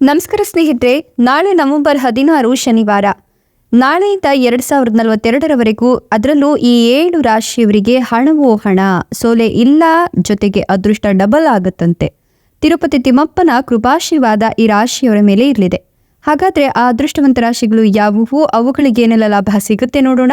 ನಮಸ್ಕಾರ ಸ್ನೇಹಿತರೆ, ನಾಳೆ ನವೆಂಬರ್ ಹದಿನಾರು ಶನಿವಾರ. ನಾಳೆಯಿಂದ ಎರಡ್ ಸಾವಿರದ ನಲವತ್ತೆರಡರವರೆಗೂ ಅದರಲ್ಲೂ ಈ ಏಳು ರಾಶಿಯವರಿಗೆ ಹಣವೋ ಹಣ, ಸೋಲೆ ಇಲ್ಲ, ಜೊತೆಗೆ ಅದೃಷ್ಟ ಡಬಲ್ ಆಗುತ್ತಂತೆ. ತಿರುಪತಿ ತಿಮ್ಮಪ್ಪನ ಕೃಪಾಶೀರ್ವಾದ ಈ ರಾಶಿಯವರ ಮೇಲೆ ಇರಲಿದೆ. ಹಾಗಾದ್ರೆ ಆ ಅದೃಷ್ಟವಂತ ರಾಶಿಗಳು ಯಾವುವು? ಅವುಗಳಿಗೆ ಏನೆಲ್ಲ ಲಾಭ ಸಿಗುತ್ತೆ ನೋಡೋಣ.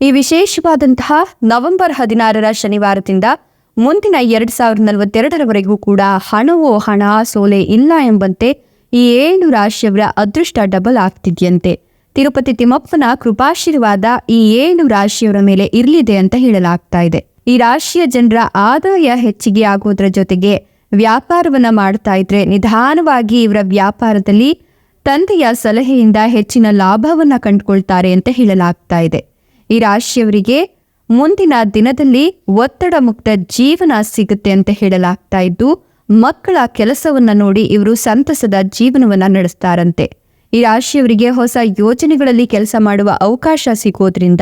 ಈ ವಿಶೇಷವಾದಂತಹ ನವೆಂಬರ್ ಹದಿನಾರರ ಶನಿವಾರದಿಂದ ಮುಂದಿನ ಎರಡ್ ಸಾವಿರದ ನಲವತ್ತೆರಡರವರೆಗೂ ಕೂಡ ಹಣವೋ ಹಣ ಸೋಲೆ ಇಲ್ಲ ಎಂಬಂತೆ ಈ ಏಳು ರಾಶಿಯವರ ಅದೃಷ್ಟ ಡಬಲ್ ಆಗ್ತಿದ್ಯಂತೆ. ತಿರುಪತಿ ತಿಮ್ಮಪ್ಪನ ಕೃಪಾಶೀರ್ವಾದ ಈ ಏಳು ರಾಶಿಯವರ ಮೇಲೆ ಇರಲಿದೆ ಅಂತ ಹೇಳಲಾಗ್ತಾ ಇದೆ. ಈ ರಾಶಿಯ ಜನರ ಆದಾಯ ಹೆಚ್ಚಿಗೆ ಆಗೋದ್ರ ಜೊತೆಗೆ ವ್ಯಾಪಾರವನ್ನ ಮಾಡ್ತಾ ಇದ್ರೆ ನಿಧಾನವಾಗಿ ಇವರ ವ್ಯಾಪಾರದಲ್ಲಿ ತಂದೆಯ ಸಲಹೆಯಿಂದ ಹೆಚ್ಚಿನ ಲಾಭವನ್ನ ಕಂಡುಕೊಳ್ತಾರೆ ಅಂತ ಹೇಳಲಾಗ್ತಾ ಇದೆ. ಈ ರಾಶಿಯವರಿಗೆ ಮುಂದಿನ ದಿನದಲ್ಲಿ ಒತ್ತಡ ಮುಕ್ತ ಜೀವನ ಸಿಗುತ್ತೆ ಅಂತ ಹೇಳಲಾಗ್ತಾ ಇದ್ದು, ಮಕ್ಕಳ ಕೆಲಸವನ್ನ ನೋಡಿ ಇವರು ಸಂತಸದ ಜೀವನವನ್ನ ನಡೆಸ್ತಾರಂತೆ. ಈ ರಾಶಿಯವರಿಗೆ ಹೊಸ ಯೋಜನೆಗಳಲ್ಲಿ ಕೆಲಸ ಮಾಡುವ ಅವಕಾಶ ಸಿಗೋದ್ರಿಂದ,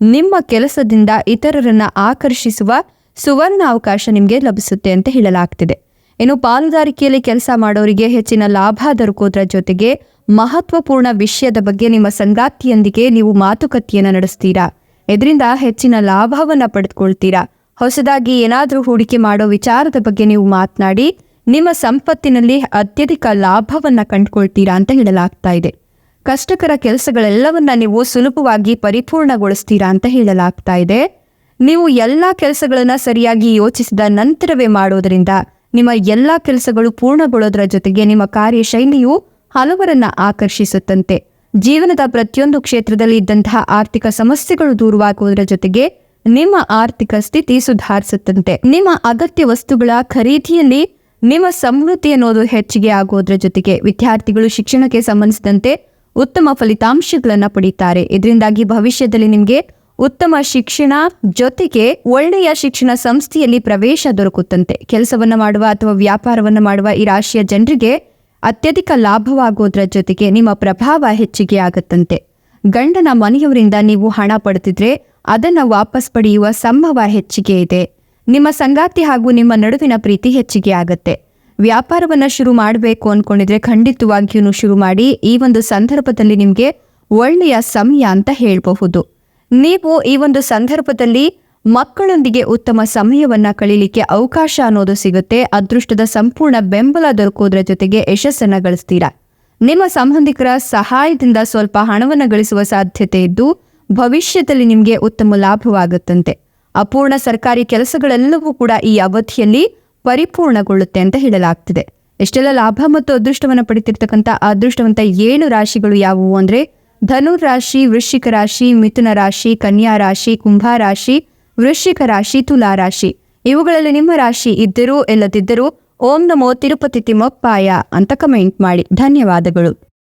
ನಿಮ್ಮ ಕೆಲಸದಿಂದ ಇತರರನ್ನ ಆಕರ್ಷಿಸುವ ಸುವರ್ಣ ಅವಕಾಶ ನಿಮಗೆ ಲಭಿಸುತ್ತೆ ಅಂತ ಹೇಳಲಾಗ್ತಿದೆ. ಇನ್ನು ಪಾಲುದಾರಿಕೆಯಲ್ಲಿ ಕೆಲಸ ಮಾಡೋರಿಗೆ ಹೆಚ್ಚಿನ ಲಾಭ ದೊರಕೋದ್ರ ಜೊತೆಗೆ ಮಹತ್ವಪೂರ್ಣ ವಿಷಯದ ಬಗ್ಗೆ ನಿಮ್ಮ ಸಂಗಾತಿಯೊಂದಿಗೆ ನೀವು ಮಾತುಕತೆಯನ್ನ ನಡೆಸ್ತೀರಾ? ಇದರಿಂದ ಹೆಚ್ಚಿನ ಲಾಭವನ್ನ ಪಡೆದುಕೊಳ್ತೀರಾ? ಹೊಸದಾಗಿ ಏನಾದರೂ ಹೂಡಿಕೆ ಮಾಡೋ ವಿಚಾರದ ಬಗ್ಗೆ ನೀವು ಮಾತನಾಡಿ, ನಿಮ್ಮ ಸಂಪತ್ತಿನಲ್ಲಿ ಅತ್ಯಧಿಕ ಲಾಭವನ್ನ ಕಂಡುಕೊಳ್ತೀರಾ ಅಂತ ಹೇಳಲಾಗ್ತಾ ಇದೆ. ಕಷ್ಟಕರ ಕೆಲಸಗಳೆಲ್ಲವನ್ನ ನೀವು ಸುಲಭವಾಗಿ ಪರಿಪೂರ್ಣಗೊಳಿಸ್ತೀರಾ ಅಂತ ಹೇಳಲಾಗ್ತಾ ಇದೆ. ನೀವು ಎಲ್ಲಾ ಕೆಲಸಗಳನ್ನ ಸರಿಯಾಗಿ ಯೋಚಿಸಿದ ನಂತರವೇ ಮಾಡೋದರಿಂದ, ನಿಮ್ಮ ಎಲ್ಲಾ ಕೆಲಸಗಳು ಪೂರ್ಣಗೊಳ್ಳೋದ್ರ ಜೊತೆಗೆ ನಿಮ್ಮ ಕಾರ್ಯಶೈಲಿಯು ಹಲವರನ್ನ ಆಕರ್ಷಿಸುತ್ತಂತೆ. ಜೀವನದ ಪ್ರತಿಯೊಂದು ಕ್ಷೇತ್ರದಲ್ಲಿ ಇದ್ದಂತಹ ಆರ್ಥಿಕ ಸಮಸ್ಯೆಗಳು ದೂರವಾಗುವುದರ ಜೊತೆಗೆ ನಿಮ್ಮ ಆರ್ಥಿಕ ಸ್ಥಿತಿ ಸುಧಾರಿಸುತ್ತಂತೆ. ನಿಮ್ಮ ಅಗತ್ಯ ವಸ್ತುಗಳ ಖರೀದಿಯಲ್ಲಿ ನಿಮ್ಮ ಸಮೃದ್ಧಿ ಅನ್ನೋದು ಹೆಚ್ಚಿಗೆ ಆಗುವುದರ ಜೊತೆಗೆ ವಿದ್ಯಾರ್ಥಿಗಳು ಶಿಕ್ಷಣಕ್ಕೆ ಸಂಬಂಧಿಸಿದಂತೆ ಉತ್ತಮ ಫಲಿತಾಂಶಗಳನ್ನು ಪಡೀತಾರೆ. ಇದರಿಂದಾಗಿ ಭವಿಷ್ಯದಲ್ಲಿ ನಿಮಗೆ ಉತ್ತಮ ಶಿಕ್ಷಣ ಜೊತೆಗೆ ಒಳ್ಳೆಯ ಶಿಕ್ಷಣ ಸಂಸ್ಥೆಯಲ್ಲಿ ಪ್ರವೇಶ ದೊರಕುತ್ತಂತೆ. ಕೆಲಸವನ್ನು ಮಾಡುವ ಅಥವಾ ವ್ಯಾಪಾರವನ್ನು ಮಾಡುವ ಈ ರಾಶಿಯ ಜನರಿಗೆ ಅತ್ಯಧಿಕ ಲಾಭವಾಗೋದ್ರ ಜೊತೆಗೆ ನಿಮ್ಮ ಪ್ರಭಾವ ಹೆಚ್ಚಿಗೆ ಆಗುತ್ತಂತೆ. ಗಂಡನ ಮನೆಯವರಿಂದ ನೀವು ಹಣ ಪಡೆದಿದ್ರೆ ಅದನ್ನ ವಾಪಸ್ ಪಡೆಯುವ ಸಂಭವ ಹೆಚ್ಚಿಗೆ ಇದೆ. ನಿಮ್ಮ ಸಂಗಾತಿ ಹಾಗೂ ನಿಮ್ಮ ನಡುವಿನ ಪ್ರೀತಿ ಹೆಚ್ಚಿಗೆ ಆಗತ್ತೆ. ವ್ಯಾಪಾರವನ್ನ ಶುರು ಮಾಡಬೇಕು ಅನ್ಕೊಂಡಿದ್ರೆ ಖಂಡಿತವಾಗಿಯೂ ಶುರು ಮಾಡಿ ಈ ಒಂದು ಸಂದರ್ಭದಲ್ಲಿ ನಿಮಗೆ ಒಳ್ಳೆಯ ಸಮಯ ಅಂತ ಹೇಳಬಹುದು. ನೀವು ಈ ಒಂದು ಸಂದರ್ಭದಲ್ಲಿ ಮಕ್ಕಳೊಂದಿಗೆ ಉತ್ತಮ ಸಮಯವನ್ನ ಕಳೀಲಿಕ್ಕೆ ಅವಕಾಶ ಅನ್ನೋದು ಸಿಗುತ್ತೆ. ಅದೃಷ್ಟದ ಸಂಪೂರ್ಣ ಬೆಂಬಲ ದೊರಕೋದ್ರ ಜೊತೆಗೆ ಯಶಸ್ಸನ್ನ ಗಳಿಸ್ತೀರಾ? ನಿಮ್ಮ ಸಂಬಂಧಿಕರ ಸಹಾಯದಿಂದ ಸ್ವಲ್ಪ ಹಣವನ್ನು ಗಳಿಸುವ ಸಾಧ್ಯತೆ ಇದ್ದು, ಭವಿಷ್ಯದಲ್ಲಿ ನಿಮಗೆ ಉತ್ತಮ ಲಾಭವಾಗುತ್ತಂತೆ. ಅಪೂರ್ಣ ಸರ್ಕಾರಿ ಕೆಲಸಗಳೆಲ್ಲವೂ ಕೂಡ ಈ ಅವಧಿಯಲ್ಲಿ ಪರಿಪೂರ್ಣಗೊಳ್ಳುತ್ತೆ ಅಂತ ಹೇಳಲಾಗ್ತಿದೆ. ಎಷ್ಟೆಲ್ಲ ಲಾಭ ಮತ್ತು ಅದೃಷ್ಟವನ್ನು ಪಡಿತಿರ್ತಕ್ಕಂಥ ಅದೃಷ್ಟವಂತ ಏಳು ರಾಶಿಗಳು ಯಾವುವು ಅಂದ್ರೆ, ಧನುರ್ ರಾಶಿ, ವೃಶ್ಚಿಕ ರಾಶಿ, ಮಿಥುನ ರಾಶಿ, ಕನ್ಯಾ ರಾಶಿ, ಕುಂಭ ರಾಶಿ ವೃಶ್ಚಿಕ ರಾಶಿ, ತುಲಾ ರಾಶಿ. ಇವುಗಳಲ್ಲಿ ನಿಮ್ಮ ರಾಶಿ ಇದ್ದರೂ, ಇಲ್ಲದಿದ್ದರೂ, ಓಂ ನಮೋ ತಿರುಪತಿ ತಿಮ್ಮಪ್ಪಾಯ ಅಂತ ಕಮೆಂಟ್ ಮಾಡಿ. ಧನ್ಯವಾದಗಳು.